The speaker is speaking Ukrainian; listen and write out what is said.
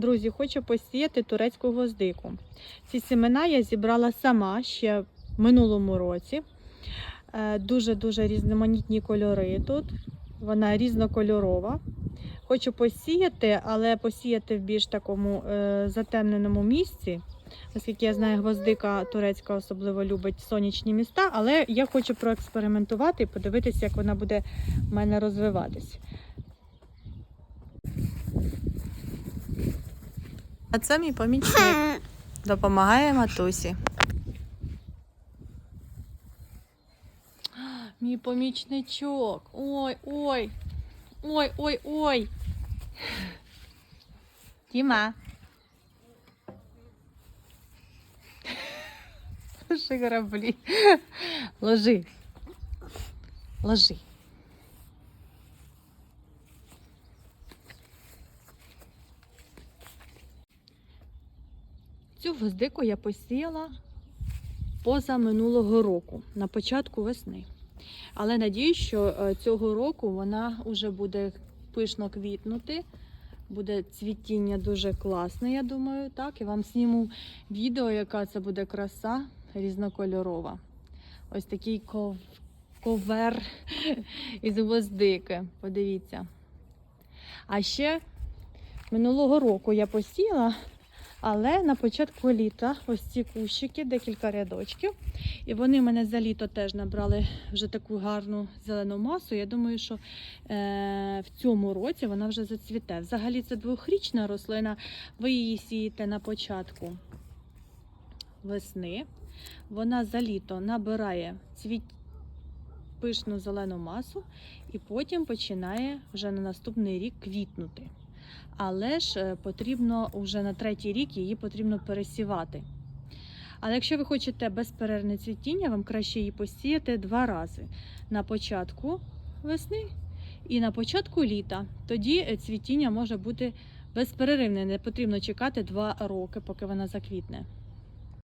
Друзі, хочу посіяти турецьку гвоздику. Ці семена я зібрала сама ще в минулому році. Е, Дуже-дуже різноманітні кольори тут. Вона різнокольорова. Хочу посіяти, але посіяти в більш такому е, затемненому місці. Оскільки я знаю, гвоздика турецька особливо любить сонячні міста, але я хочу проекспериментувати і подивитися, як вона буде в мене розвиватись. А це мій помічник. Допомагає матусі. Мій помічничок. Ой, ой. Ой, ой, ой. Діма. Ложи граблі. Ложи. Ложи. Цю гвоздику я посіяла поза минулого року, на початку весни. Але надію, що е, цього року вона вже буде пишно квітнути. Буде цвітіння дуже класне, я думаю, так. І вам зніму відео, яка це буде краса різнокольорова. Ось такий ков- ковер із гвоздики. Подивіться. А ще минулого року я посіяла, але на початку літа ось ці кущики, декілька рядочків. І вони мене за літо теж набрали вже таку гарну зелену масу. Я думаю, що е, в цьому році вона вже зацвіте. Взагалі це двохрічна рослина. Ви її сієте на початку весни. Вона за літо набирає цвіт... пишну зелену масу і потім починає вже на наступний рік квітнути. Але ж е, потрібно вже на третій рік її потрібно пересівати. Але якщо ви хочете безперервне цвітіння, вам краще її посіяти два рази: на початку весни і на початку літа. Тоді е, цвітіння може бути безперервне, не потрібно чекати два роки, поки вона заквітне.